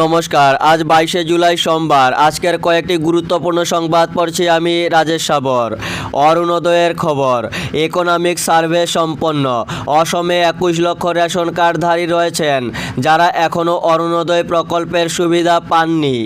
নমস্কার, আজ বাইশে জুলাই সোমবার। আজকের কয়েকটি গুরুত্বপূর্ণ সংবাদ পড়ছি আমি রাজেশ সাবর। অরুণোদয়ের খবর ইকোনমিক সার্ভে সম্পন্ন। অসমে একুশ লক্ষ রেশন কার্ডধারী রয়েছেন, যারা এখনও অরুণোদয় প্রকল্পের সুবিধা পাননি।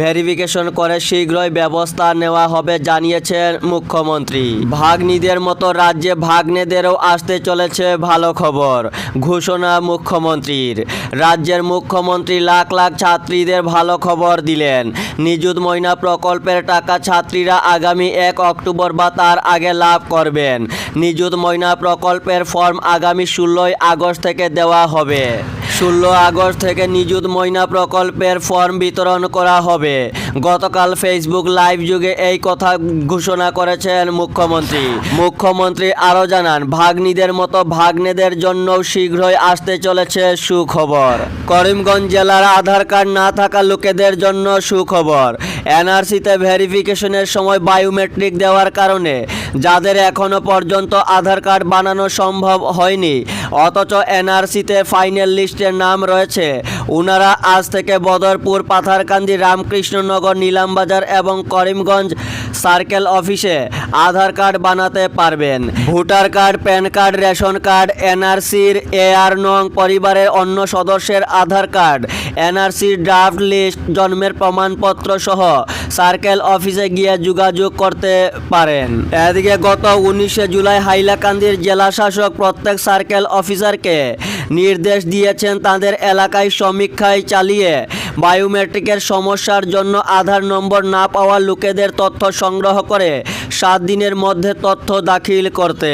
ভেরিফিকেশন করে শীঘ্রই ব্যবস্থা নেওয়া হবে, জানিয়েছেন মুখ্যমন্ত্রী। ভাগ্নিদের মতো রাজ্যে ভাগ্নেদেরও আসতে চলেছে ভালো খবর, ঘোষণা মুখ্যমন্ত্রীর। রাজ্যের মুখ্যমন্ত্রী লাখ লাখ ছাত্রীদের ভালো খবর দিলেন। নিযুত ময়না প্রকল্পের টাকা ছাত্রীরা আগামী এক অক্টোবর বা তার আগে লাভ করবেন। নিযুত ময়না প্রকল্পের ফর্ম আগামী ষোলোই আগস্ট থেকে দেওয়া হবে। ষোলো আগস্ট থেকে নিযুত ময়না প্রকল্পের ফর্ম বিতরণ করা হবে। গতকাল ফেসবুক লাইভ যুগে এই কথা ঘোষণা করেছেন মুখ্যমন্ত্রী। মুখ্যমন্ত্রী আরও জানান, ভাগ্নিদের মতো ভাগ্নেদের জন্য শীঘ্রই আসতে চলেছে সুখবর। করিমগঞ্জ জেলার আধার কার্ড না থাকা লোকেদের জন্য সুখবর। এনআরসিতে ভেরিফিকেশনের সময় বায়োমেট্রিক দেওয়ার কারণে, যাদের এখনও পর্যন্ত আধার কার্ড বানানো সম্ভব হয়নি অথচ এনআরসিতে ফাইনাল লিস্টের নাম রয়েছে। উনারা আজ থেকে বদরপুর, পাথারকান্দি, রামকৃষ্ণনগর, নীলামবাজার এবং করিমগঞ্জ সার্কেল অফিসে আধার কার্ড বানাতে পারবেন। Voter card, PAN card, ration card, এনআরসির AR নং পরিবারের অন্য সদস্যের আধার কার্ড, এনআরসির ড্রাফট লিস্ট, জন্মের প্রমাণপত্র সহ সার্কেল অফিসে গিয়ে যোগাযোগ করতে পারেন। এদিকে গত উনিশে জুলাই হাইলাকান্দির জেলা শাসক প্রত্যেক সার্কেল অফিসারকে নির্দেশ দিয়েছেন তাদের এলাকায় সমীক্ষায় চালিয়ে। বায়োমেট্রিকের সমস্যার জন্য আধার নম্বর না পাওয়া লোকেদের তথ্য সংগ্রহ করে সাত দিনের মধ্যে তথ্য দাখিল করতে।